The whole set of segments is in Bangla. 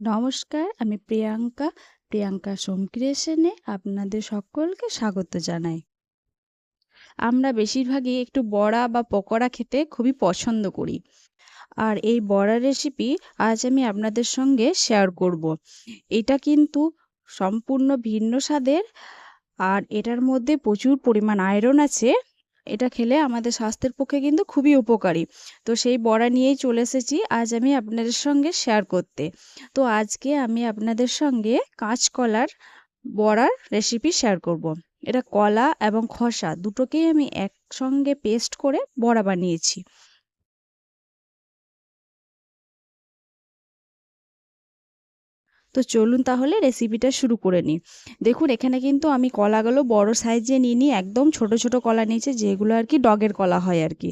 নমস্কার, আমি প্রিয়াঙ্কা প্রিয়াঙ্কা সোম ক্রিয়েশনে আপনাদের সকলকে স্বাগত জানাই। আমরা বেশিরভাগই একটু বড়া বা পকোড়া খেতে খুবই পছন্দ করি। আর এই বড়া রেসিপি আজ আমি আপনাদের সঙ্গে শেয়ার করব। এটা কিন্তু সম্পূর্ণ ভিন্ন স্বাদের, আর এটার মধ্যে প্রচুর পরিমাণ আয়রন আছে। এটা খেলে আমাদের স্বাস্থ্যের পক্ষে কিন্তু খুবই উপকারী। তো সেই বড়া নিয়েই চলে এসেছি, আজ আমি আপনাদের সঙ্গে শেয়ার করতে। তো আজকে আমি আপনাদের সঙ্গে কাঁচকলার বড়ার রেসিপি শেয়ার করব। এটা কলা এবং খসা দুটোকেই আমি একসঙ্গে পেস্ট করে বড়া বানিয়েছি। তো চলুন তাহলে রেসিপিটা শুরু করে নিই। দেখুন, এখানে কিন্তু আমি কলাগুলো বড় সাইজে নিয়ে নিই একদম ছোট ছোট কলা নিয়েছে, যেগুলো আর কি ডগের কলা হয় আর কি।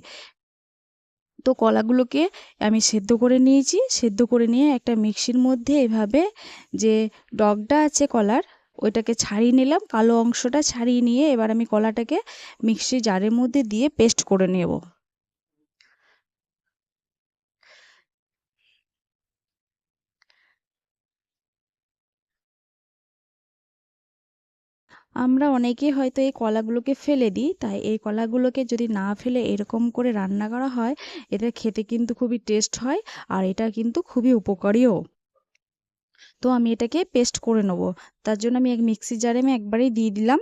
তো কলাগুলোকে আমি সেদ্ধ করে নিয়েছি। সেদ্ধ করে নিয়ে একটা মিক্সির মধ্যে এভাবে যে ডগটা আছে কলার, ওইটাকে ছাড়িয়ে নিলাম। কালো অংশটা ছাড়িয়ে নিয়ে এবার আমি কলাটাকে মিক্সি জারের মধ্যে দিয়ে পেস্ট করে নেব। আমরা অনেকেই হয়তো এই কলাগুলোকে ফেলে দিই, তাই এই কলাগুলোকে যদি না ফেলে এরকম করে রান্না করা হয়, এটা খেতে কিন্তু খুবই টেস্ট হয় আর এটা কিন্তু খুবই উপকারীও। তো আমি এটাকে পেস্ট করে নেব। তার জন্য আমি এক মিক্সি জারে আমি একবারেই দিয়ে দিলাম।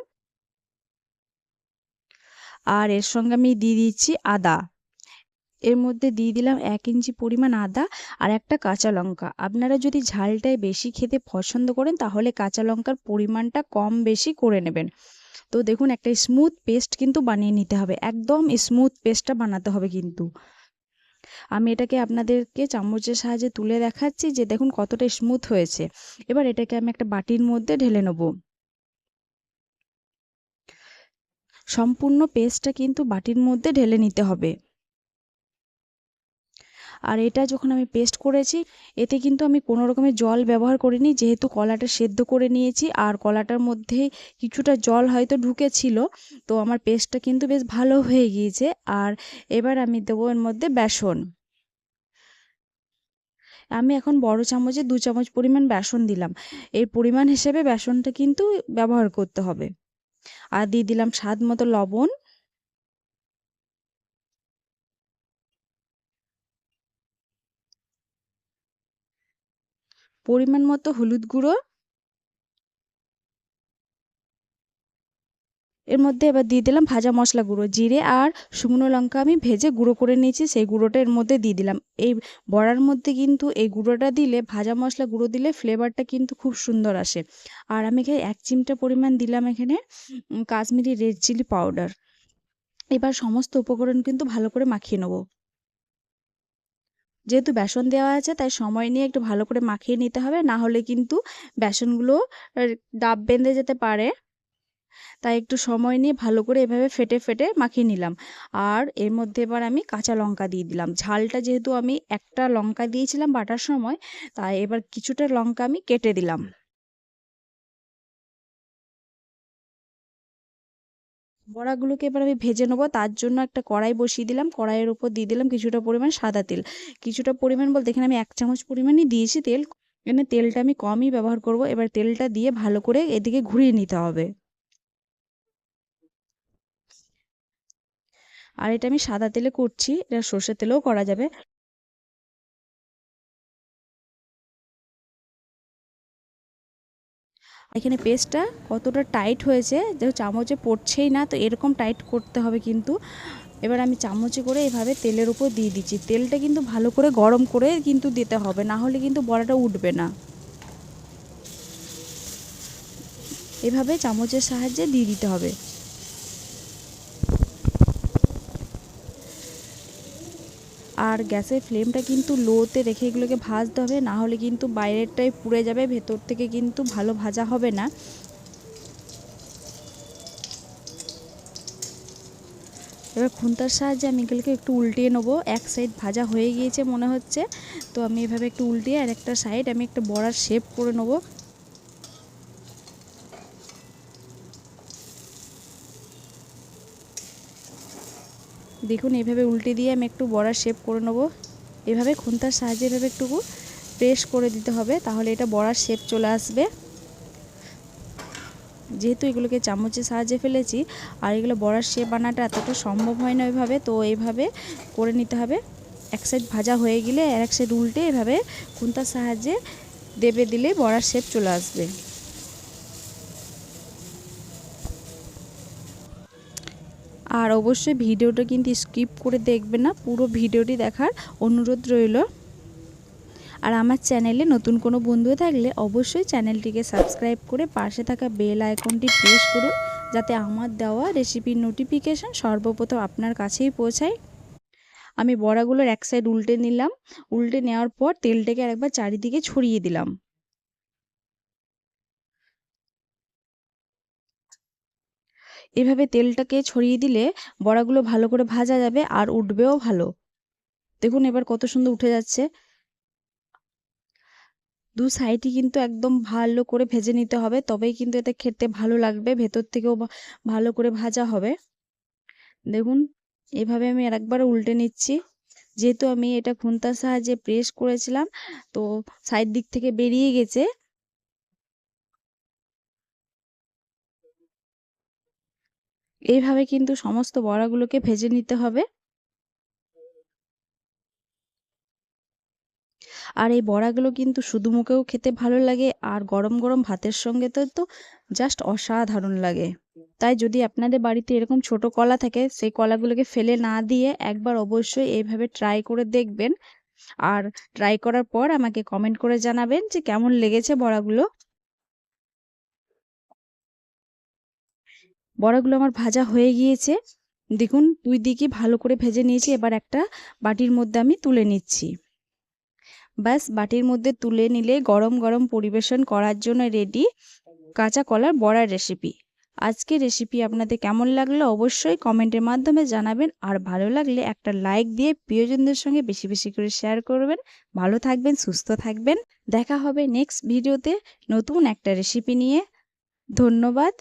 আর এর সঙ্গে আমি দিয়ে দিচ্ছি আদা। এর মধ্যে দিয়ে দিলাম এক ইঞ্চি পরিমাণ আদা আর একটা কাঁচা লঙ্কা। আপনারা যদি ঝালটায় বেশি খেতে পছন্দ করেন, তাহলে কাঁচা লঙ্কার পরিমাণটা কম বেশি করে নেবেন। তো দেখুন, একটা স্মুথ পেস্ট কিন্তু বানিয়ে নিতে হবে। একদম স্মুথ পেস্টটা বানাতে হবে কিন্তু। আমি এটাকে আপনাদেরকে চামচের সাহায্যে তুলে দেখাচ্ছি যে দেখুন কতটা স্মুথ হয়েছে। এবার এটাকে আমি একটা বাটির মধ্যে ঢেলে নেব। সম্পূর্ণ পেস্টটা কিন্তু বাটির মধ্যে ঢেলে নিতে হবে। আর এটা যখন আমি পেস্ট করেছি, এতে কিন্তু আমি কোনো রকমের জল ব্যবহার করিনি, যেহেতু কলাটা সেদ্ধ করে নিয়েছি আর কলাটার মধ্যে কিছুটা জল হয়তো ঢুকেছিল, তো আমার পেস্টটা কিন্তু বেশ ভালো হয়ে গিয়েছে। আর এবার আমি দেবো এর মধ্যে বেসন। আমি এখন বড় চামচে দু চামচ পরিমাণ বেসন দিলাম। এর পরিমাণ হিসেবে বেসনটা কিন্তু ব্যবহার করতে হবে। আর দিয়ে দিলাম স্বাদ মতো লবণ। পরিমাণ মতো হলুদ গুঁড়ো। এর মধ্যে এবার দিয়ে দিলাম ভাজা মশলা গুঁড়ো, জিরে আর শুকনো লঙ্কা আমি ভেজে গুঁড়ো করে নিয়েছি, সেই গুঁড়োটা এর মধ্যে দিয়ে দিলাম। এই বড়ার মধ্যে কিন্তু এই গুঁড়োটা দিলে, ভাজা মশলা গুঁড়ো দিলে ফ্লেভারটা কিন্তু খুব সুন্দর আসে। আর আমি এখানে এক চিমটা পরিমাণ দিলাম এখানে কাশ্মীরি রেড চিলি পাউডার। এবার সমস্ত উপকরণ কিন্তু ভালো করে মাখিয়ে নেব। যেহেতু বেসন দেওয়া আছে, তাই সময় নিয়ে একটু ভালো করে মাখিয়ে নিতে হবে। না হলে কিন্তু বেসনগুলো ডাব বেঁধে যেতে পারে। তাই একটু সময় নিয়ে ভালো করে এভাবে ফেটে ফেটে মাখিয়ে নিলাম। আর এর মধ্যে এবার আমি কাঁচা লঙ্কা দিয়ে দিলাম। ঝালটা যেহেতু আমি একটা লঙ্কা দিয়েছিলাম বাটার সময়, তাই এবার কিছুটা লঙ্কা আমি কেটে দিলাম। বড়াগুলোকে এবার আমি ভেজে নেব। তার জন্য একটা কড়াই বসিয়ে দিলাম। কড়াইয়ের উপর দিয়ে দিলাম কিছুটা পরিমাণ সাদা তেল। কিছুটা পরিমাণ বলতে এখানে আমি এক চামচ পরিমাণই দিয়েছি তেল। এখানে তেলটা আমি কমই ব্যবহার করব। এবার তেলটা দিয়ে ভালো করে এদিকে ঘুরিয়ে নিতে হবে। আর এটা আমি সাদা তেলে করছি। এটা সর্ষের তেলেও করা যাবে। এখানে পেস্টটা কতটা টাইট হয়েছে যে চামচে পড়ছেই না, তো এরকম টাইট করতে হবে কিন্তু। এবার আমি চামচে করে এভাবে তেলের উপর দিয়ে দিচ্ছি। তেলটা কিন্তু ভালো করে গরম করে কিন্তু দিতে হবে, না হলে কিন্তু বড়াটা উঠবে না। এভাবে চামচের সাহায্যে দিয়ে দিতে হবে। আর গ্যাসের ফ্লেমটা কিন্তু লোতে রেখে এগুলোকে ভাজতে হবে, না হলে কিন্তু বাইরেরটাই পুড়ে যাবে, ভেতর থেকে কিন্তু ভালো ভাজা হবে না। এবার খুন্তার সাহায্যে আমি এগুলোকে একটু উল্টিয়ে নেব। এক সাইড ভাজা হয়ে গিয়েছে মনে হচ্ছে, তো আমি এভাবে একটু উল্টিয়ে আর একটা সাইড আমি একটা বড়ার শেপ করে নেব। দেখুন, এভাবে উল্টে দিয়ে আমি একটু বড়ার শেপ করে নেব। এভাবে খুন্তার সাহায্যে এভাবে একটু প্রেস করে দিতে হবে, তাহলে এটা বড়ার শেপ চলে আসবে। যেহেতু এগুলোকে চামচের সাহায্যে ফেলেছি, আর এগুলো বড়ার শেপ বানাটা এতটা সম্ভব হয় না ওইভাবে তো এইভাবে করে নিতে হবে। এক সাইড ভাজা হয়ে গেলে আর এক সাইড উল্টে এভাবে খুন্তার সাহায্যে দেবে দিলে বড়ার শেপ চলে আসবে। আর অবশ্যই ভিডিওটা কিন্তু স্কিপ করে দেখবে না, পুরো ভিডিওটি দেখার অনুরোধ রইল। আর আমার চ্যানেলে নতুন কোনো বন্ধু থাকলে অবশ্যই চ্যানেলটিকে সাবস্ক্রাইব করে পাশে থাকা বেল আইকনটি প্রেস করুন, যাতে আমার দেওয়া রেসিপির নোটিফিকেশান সর্বপ্রথম আপনার কাছেই পৌঁছায়। আমি বড়াগুলোর এক সাইড উল্টে নিলাম, উল্টে নেওয়ার পর তেলটাকে আরেকবার চারিদিকে ছড়িয়ে দিলাম। এভাবে তেলটাকে ছড়িয়ে দিলে বড়াগুলো ভালো করে ভাজা যাবে আর উঠবেও ভালো। দেখুন এবার কত সুন্দর উঠে যাচ্ছে। দু সাইডই কিন্তু একদম ভালো করে ভেজে নিতে হবে, তবেই কিন্তু এতে খেতে ভালো লাগবে, ভেতর থেকেও ভালো করে ভাজা হবে। দেখুন, এভাবে আমি আরেকবার উল্টে নিচ্ছি। যেহেতু আমি এটা খুন্তার সাহায্যে প্রেস করেছিলাম, তো সাইড দিক থেকে বেরিয়ে গেছে এইভাবে কিন্তু সমস্ত বড়াগুলোকে ভেজে নিতে হবে। আর এই বড়াগুলো কিন্তু শুধু মুখেও খেতে ভালো লাগে, আর গরম গরম ভাতের সঙ্গে তো তো জাস্ট অসাধারণ লাগে। তাই যদি আপনাদের বাড়িতে এরকম ছোট কলা থাকে, সেই কলাগুলোকে ফেলে না দিয়ে একবার অবশ্যই এইভাবে ট্রাই করে দেখবেন। আর ট্রাই করার পর আমাকে কমেন্ট করে জানাবেন যে কেমন লেগেছে বড়াগুলো। বড়াগুলো আমার ভাজা হয়ে গিয়েছে। দেখুন, দুই দিকে ভালো করে ভেজে নিয়েছি। এবার একটা বাটির মধ্যে আমি তুলে নিচ্ছি। ব্যাস, বাটির মধ্যে তুলে নিলে গরম গরম পরিবেশন করার জন্য রেডি কাঁচা কলার বড়ার রেসিপি আজকে রেসিপি আপনাদের কেমন লাগল অবশ্যই কমেন্টের মাধ্যমে জানাবেন। আর ভালো লাগলে একটা লাইক দিয়ে প্রিয়জনদের সঙ্গে বেশি বেশি করে শেয়ার করবেন। ভালো থাকবেন, সুস্থ থাকবেন। দেখা হবে নেক্সট ভিডিওতে নতুন একটা রেসিপি নিয়ে। ধন্যবাদ।